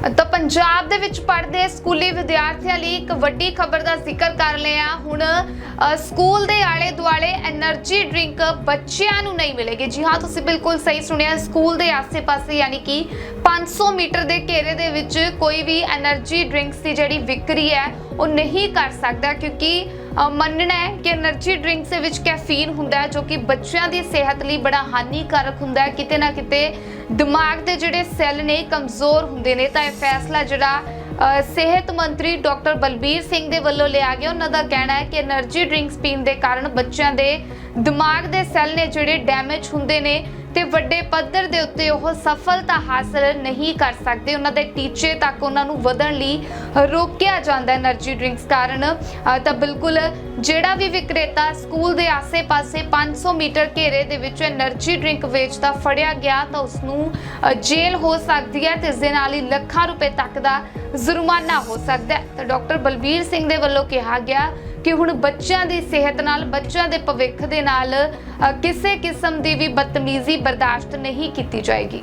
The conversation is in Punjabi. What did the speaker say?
ਤਾਂ ਪੰਜਾਬ ਦੇ ਵਿੱਚ ਪੜ੍ਹਦੇ ਸਕੂਲੀ ਵਿਦਿਆਰਥੀਆਂ ਲਈ ਇੱਕ ਵੱਡੀ ਖਬਰ ਦਾ ਜ਼ਿਕਰ ਕਰ ਲਿਆ ਹੁਣ ਸਕੂਲ ਦੇ ਆਲੇ ਦੁਆਲੇ એનર્ਜੀ ਡਰਿੰਕ ਬੱਚਿਆਂ ਨੂੰ ਨਹੀਂ ਮਿਲੇਗੀ। ਜੀ ਹਾਂ, ਤੁਸੀਂ ਬਿਲਕੁਲ ਸਹੀ ਸੁਣਿਆ। ਸਕੂਲ ਦੇ ਆਸੇ ਪਾਸੇ ਯਾਨੀ ਕਿ 500 ਮੀਟਰ ਦੇ ਘੇਰੇ ਦੇ ਵਿੱਚ ਕੋਈ ਵੀ એનર્ਜੀ ਡਰਿੰਕਸ ਦੀ ਜਿਹੜੀ ਵਿਕਰੀ ਹੈ, ਉਹ ਨਹੀਂ ਕਰ ਸਕਦਾ ਕਿਉਂਕਿ ਮੰਨਣਾ ਹੈ ਕਿ એનર્ਜੀ ਡਰਿੰਕਸ ਦੇ ਵਿੱਚ ਕੈਫੀਨ ਹੁੰਦਾ ਹੈ ਜੋ ਕਿ ਬੱਚਿਆਂ ਦੀ ਸਿਹਤ ਲਈ ਬੜਾ ਹਾਨੀਕਾਰਕ ਹੁੰਦਾ ਹੈ। ਕਿਤੇ ਨਾ ਕਿਤੇ ਦਿਮਾਗ ਦੇ ਜਿਹੜੇ ਸੈੱਲ ਨੇ ਕਮਜ਼ੋਰ ਹੁੰਦੇ ਨੇ। ਤਾਂ ਇਹ ਫੈਸਲਾ ਜਿਹੜਾ ਸਿਹਤ ਮੰਤਰੀ ਡਾਕਟਰ ਬਲਬੀਰ ਸਿੰਘ ਦੇ ਵੱਲੋਂ ਲਿਆ ਗਿਆ। ਉਹਨਾਂ ਦਾ ਕਹਿਣਾ ਹੈ ਕਿ એનર્ਜੀ ਡਰਿੰਕਸ ਪੀਣ ਦੇ ਕਾਰਨ ਬੱਚਿਆਂ ਦੇ ਦਿਮਾਗ ਦੇ ਸੈੱਲ ਨੇ ਜਿਹੜੇ ਡੈਮੇਜ ਹੁੰਦੇ ਨੇ ਤੇ ਵੱਡੇ ਪੱਧਰ ਦੇ ਉੱਤੇ ਉਹ ਸਫਲਤਾ ਹਾਸਲ ਨਹੀਂ ਕਰ ਸਕਦੇ। ਉਹਨਾਂ ਦੇ ਟੀਚੇ ਤੱਕ ਉਹਨਾਂ ਨੂੰ ਵਧਣ ਲਈ ਰੋਕਿਆ ਜਾਂਦਾ એનર્ਜੀ ਡਰਿੰਕਸ ਕਾਰਨ। ਤਾਂ ਬਿਲਕੁਲ ਜਿਹੜਾ ਵੀ ਵਿਕਰੇਤਾ ਸਕੂਲ ਦੇ ਆਸੇ ਪਾਸੇ 500 ਮੀਟਰ ਘੇਰੇ ਦੇ ਵਿੱਚ એનર્ਜੀ ਡਰਿੰਕ ਵੇਚਦਾ ਫੜਿਆ ਗਿਆ ਤਾਂ ਉਸ ਨੂੰ ਜੇਲ੍ਹ ਹੋ ਸਕਦੀ ਹੈ ਤੇ ਇਸ ਦੇ ਨਾਲ ਹੀ ਲੱਖਾਂ ਰੁਪਏ ਤੱਕ ਦਾ ਜੁਰਮਾਨਾ ਹੋ ਸਕਦਾ ਹੈ। ਤਾਂ ਡਾਕਟਰ ਬਲਬੀਰ ਸਿੰਘ ਦੇ ਵੱਲੋਂ ਕਿਹਾ ਗਿਆ ਕਿ ਹੁਣ ਬੱਚਿਆਂ ਦੀ ਸਿਹਤ ਨਾਲ, ਬੱਚਿਆਂ ਦੇ ਭਵਿੱਖ ਦੇ ਨਾਲ ਕਿਸੇ ਕਿਸਮ ਦੀ ਵੀ ਬਦਤਮੀਜ਼ੀ ਬਰਦਾਸ਼ਤ ਨਹੀਂ ਕੀਤੀ ਜਾਏਗੀ।